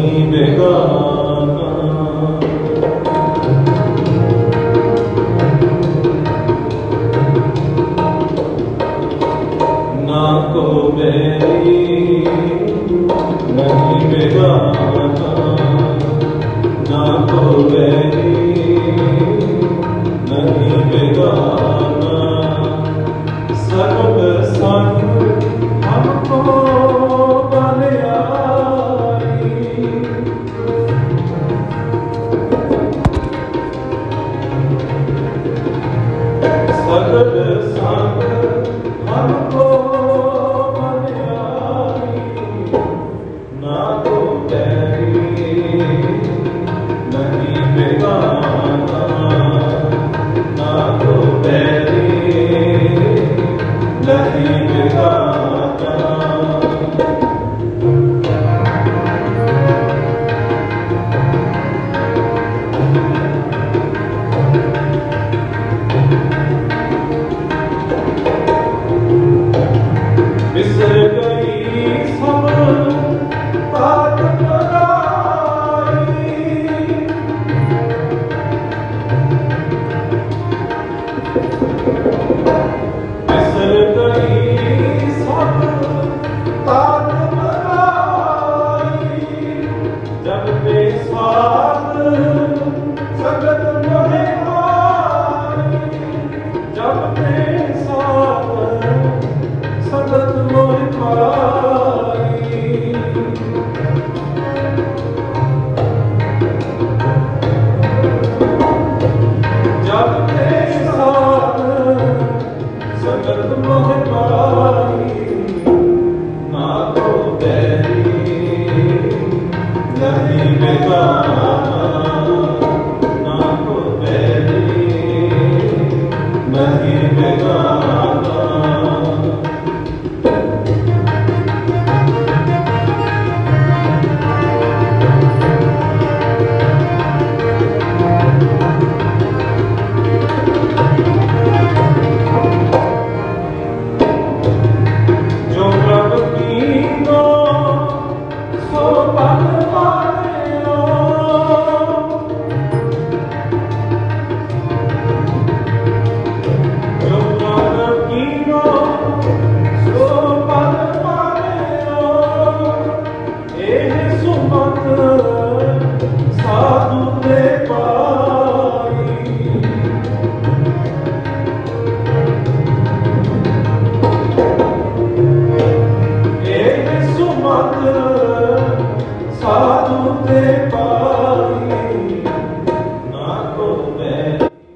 ਨਹੀਂ ਬੇਗਾਨਾ ਨਾ ਕੋ ਮੇਰੀ ਨਹੀਂ ਬੇਗਾਨਾ ਨਾ ਕੋ ਮੇਰੀ ਨਹੀਂ ਬੇਗਾਨਾ। ਸਰਬ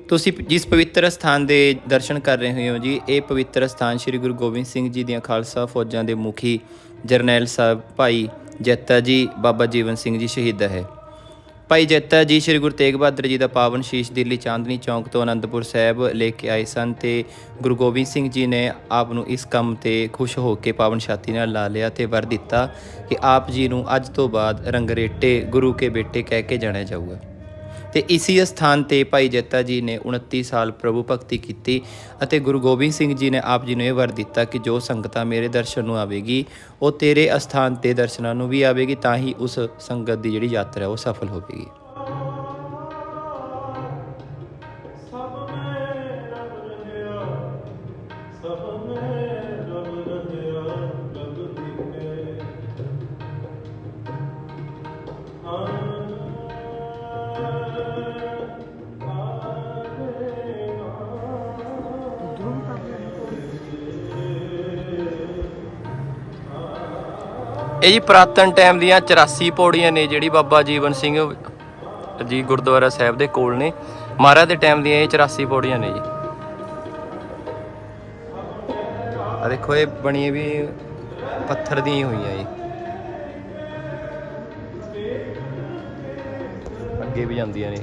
ਤੁਸੀਂ ਜਿਸ ਪਵਿੱਤਰ ਸਥਾਨ ਦੇ ਦਰਸ਼ਨ ਕਰ ਰਹੇ ਹੋ ਜੀ, ਇਹ ਪਵਿੱਤਰ ਸਥਾਨ ਸ੍ਰੀ ਗੁਰੂ ਗੋਬਿੰਦ ਸਿੰਘ ਜੀ ਦੀਆਂ ਖਾਲਸਾ ਫੌਜਾਂ ਦੇ ਮੁਖੀ ਜਰਨੈਲ ਸਾਹਿਬ ਭਾਈ ਜੈਤਾ ਜੀ ਬਾਬਾ ਜੀਵਨ ਸਿੰਘ ਜੀ ਸ਼ਹੀਦ ਹੈ। ਭਾਈ ਜੈਤਾ ਜੀ, ਸ੍ਰੀ ਗੁਰੂ ਤੇਗ ਬਹਾਦਰ ਜੀ ਦਾ ਪਾਵਨ ਸ਼ੀਸ਼ ਦਿੱਲੀ ਚਾਂਦਨੀ ਚੌਂਕ ਤੋਂ ਅਨੰਦਪੁਰ ਸਾਹਿਬ ਲੈ ਕੇ ਆਏ ਸਨ ਤੇ ਗੁਰੂ ਗੋਬਿੰਦ ਸਿੰਘ ਜੀ ਨੇ ਆਪ ਨੂੰ ਇਸ ਕੰਮ ਤੇ ਖੁਸ਼ ਹੋ ਕੇ ਪਾਵਨ ਛਾਤੀ ਨਾਲ ਲਾ ਲਿਆ ਤੇ ਵਰ ਦਿੱਤਾ ਕਿ ਆਪ ਜੀ ਨੂੰ ਅੱਜ ਤੋਂ ਬਾਅਦ ਰੰਗਰੇਟੇ ਗੁਰੂ ਕੇ ਬੇਟੇ ਕਹਿ ਕੇ ਜਾਣਿਆ ਜਾਊਗਾ। ਤੇ ਇਸੀ ਸਥਾਨ ਤੇ ਭਾਈ ਜੱਤਾ ਜੀ ਨੇ 29 ਸਾਲ ਪ੍ਰਭੂ ਭਗਤੀ ਕੀਤੀ ਅਤੇ ਗੁਰੂ ਗੋਬਿੰਦ ਸਿੰਘ ਜੀ ਨੇ ਆਪ ਜੀ ਨੂੰ ਇਹ ਵਰ ਦਿੱਤਾ ਕਿ ਜੋ ਸੰਗਤਾਂ ਮੇਰੇ ਦਰਸ਼ਨ ਨੂੰ ਆਵੇਗੀ, ਉਹ ਤੇਰੇ ਅਸਥਾਨ ਤੇ ਦਰਸ਼ਨਾਂ ਨੂੰ ਵੀ ਆਵੇਗੀ, ਤਾਂ ਹੀ ਉਸ ਸੰਗਤ ਦੀ ਜਿਹੜੀ ਯਾਤਰਾ ਉਹ ਸਫਲ ਹੋਵੇਗੀ। ਇਹ ਜੀ ਪ੍ਰਾਤਨ ਟਾਈਮ ਦੀਆਂ 84 ਪੌੜੀਆਂ ਨੇ ਜਿਹੜੀ ਬਾਬਾ ਜੀਵਨ ਸਿੰਘ ਜੀ ਗੁਰਦੁਆਰਾ ਸਾਹਿਬ ਦੇ ਕੋਲ ਨੇ। ਮਹਾਰਾਜ ਦੇ ਟਾਈਮ ਦੀਆਂ ਇਹ 84 ਪੌੜੀਆਂ ਨੇ ਜੀ। ਆ ਦੇਖੋ, ਇਹ ਬਣੀਆਂ ਵੀ ਪੱਥਰ ਦੀਆਂ ਹੋਈਆਂ ਜੀ। ਅੱਗੇ ਵੀ ਜਾਂਦੀਆਂ ਨੇ।